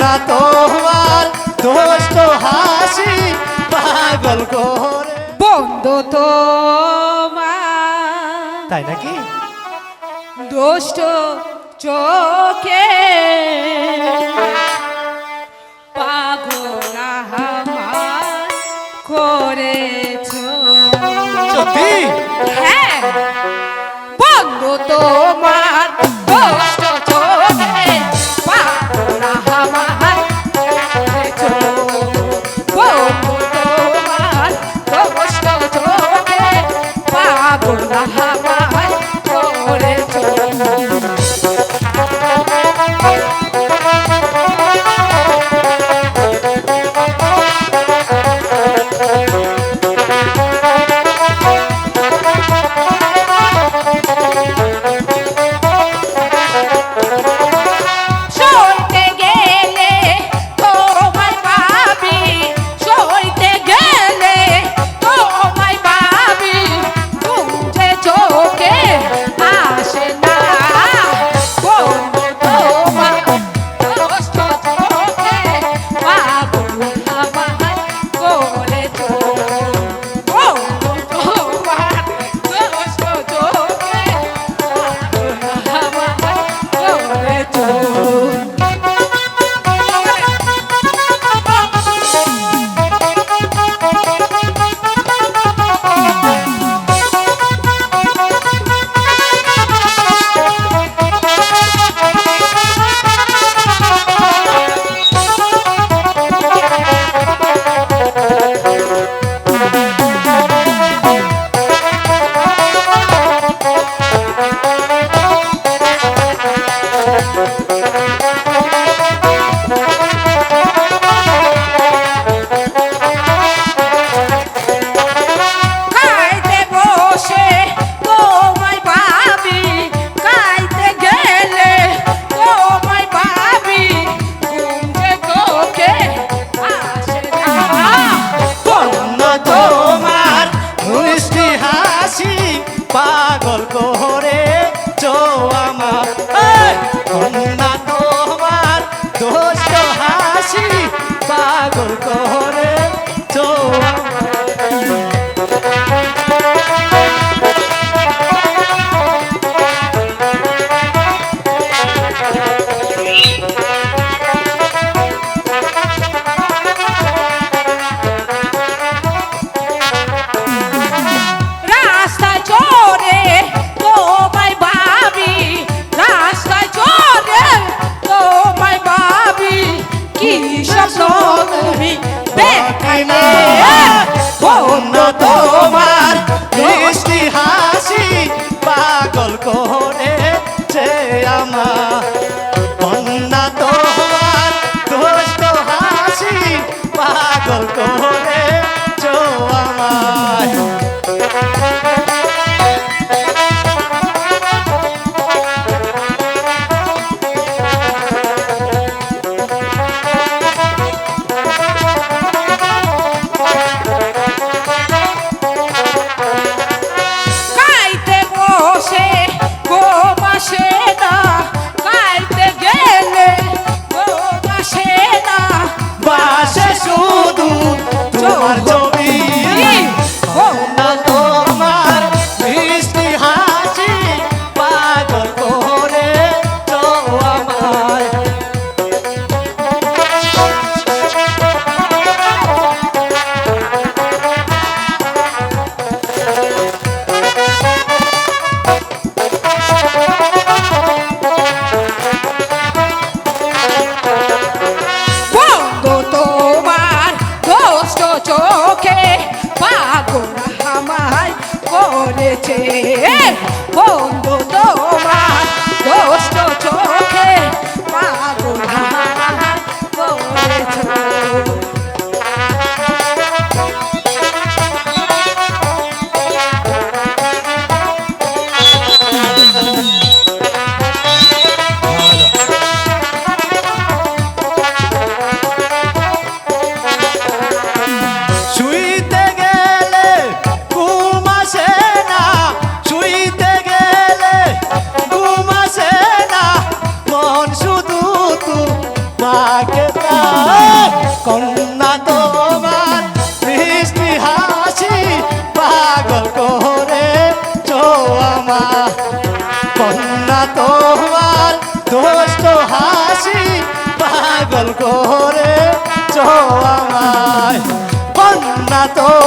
না তোমার হাসি পাগল করে। বন্ধু তো তাই নাকি? দোষ্ট চোখে করেছ। হ্যাঁ বন্ধু তোমার Oh. পাগল করে চো আমার কন্যা তোমার দোষ হাসি পাগল করে Whoa. হাসি পাগল করে চোয়ামা কন্যা তোমার দোস্ত হাসি পাগল করে চোয়ামায় কন্যা তো